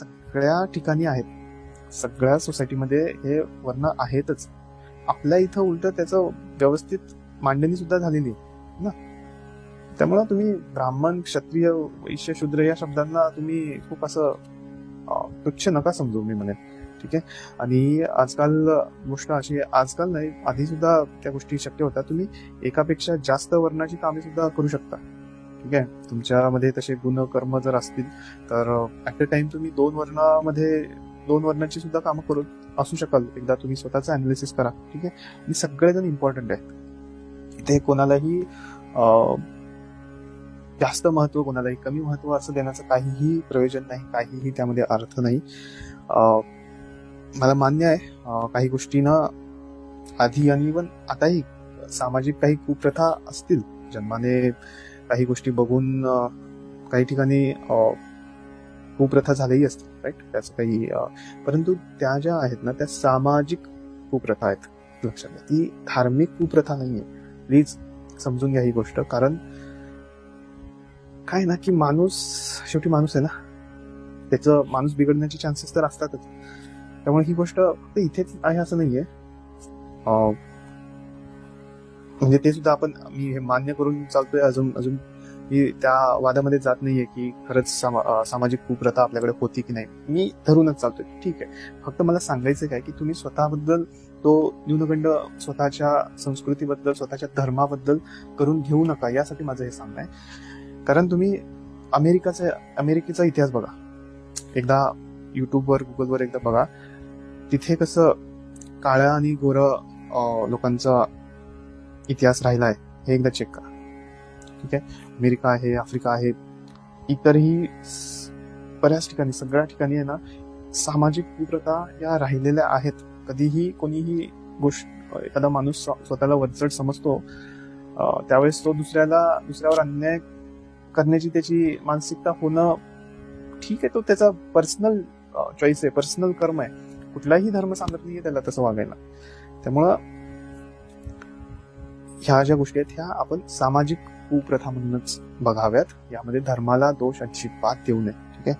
सगळ्या ठिकाणी आहेत. सगळ्या सोसायटीमध्ये हे वर्ण आहेतच. आपल्या इथं उलट त्याचं व्यवस्थित मांडणी सुद्धा झालेली आहे ना? त्यामुळं तुम्ही ब्राह्मण क्षत्रिय वैश्य शूद्र या शब्दांना तुम्ही खूप असं तुच्छ नका समजू मी म्हणेन. ठीक आहे? आणि आजकाल गोष्ट अशी आजकाल नाही आधी सुद्धा त्या गोष्टी शक्य होत्या तुम्ही एकापेक्षा जास्त वर्णाची कामे सुद्धा करू शकता. ठीक आहे? तुमच्यामध्ये तसे गुण कर्म जर असतील तर ऍट अ टाइम तुम्ही दोन वर्णामध्ये दोन वर्णाची सुद्धा कामं करू असू शकाल. एकदा तुम्ही स्वतःचं अनालिसिस करा ठीक आहे? आणि सगळेजण इम्पॉर्टंट आहेत. इथे कोणालाही जास्त महत्त्व कोणालाही कमी महत्त्व असं देण्याचं काहीही प्रयोजन नाही काहीही त्यामध्ये अर्थ नाही. मला मान्य आहे काही गोष्टींना आधी आणि इवन आताही सामाजिक काही कुप्रथा असतील जन्माने काही गोष्टी बघून काही ठिकाणी कुप्रथा झाल्याही असते राईट त्याचं काही परंतु त्या ज्या आहेत ना त्या सामाजिक कुप्रथा आहेत लक्षात घ्या. ती धार्मिक कुप्रथा नाही आहे प्लीज समजून घ्या ही गोष्ट. कारण काय ना की माणूस शेवटी माणूस आहे ना. त्याचं माणूस बिघडण्याचे चान्सेस तर असतातच. त्यामुळे ही गोष्ट फक्त इथेच आहे असं नाहीये. आहे म्हणजे ते सुद्धा आपण मी हे मान्य करून चालतोय अजून अजून मी त्या वादामध्ये जात नाहीये की खरंच सामा- सामाजिक कुप्रथा आपल्याकडे होती की नाही. मी धरूनच चालतोय. ठीक आहे. फक्त मला सांगायचं काय की तुम्ही स्वतःबद्दल तो न्यूनगंड स्वतःच्या संस्कृतीबद्दल स्वतःच्या धर्माबद्दल करून घेऊ नका यासाठी माझं हे सांगणं आहे. कारण तुम्ही अमेरिकाचा अमेरिकेचा इतिहास बघा. एकदा युट्यूबवर गुगलवर एकदा बघा. तिथे कसं काळ्या आणि गोरं लोकांचा इतिहास राहिला आहे हे एकदा चेक करा. ठीक आहे? अमेरिका आहे आफ्रिका आहे इतरही बऱ्याच ठिकाणी सगळ्या ठिकाणी आहे ना सामाजिक कुप्रथा या राहिलेल्या आहेत. कधीही कोणीही गोष्ट एखादा माणूस स्वतःला वरचढ समजतो त्यावेळेस तो दुसऱ्याला दुसऱ्यावर अन्याय करण्याची त्याची मानसिकता होणं ठीक आहे तो त्याचा पर्सनल चॉईस आहे पर्सनल कर्म आहे. कुठलाही धर्म सांगत नाहीये त्याला तसं वागायला. त्यामुळं ह्या ज्या गोष्टी आहेत ह्या आपण सामाजिक कुप्रथा म्हणूनच बघाव्यात. यामध्ये धर्माला दोष अजिबात देऊ नये. ठीक आहे?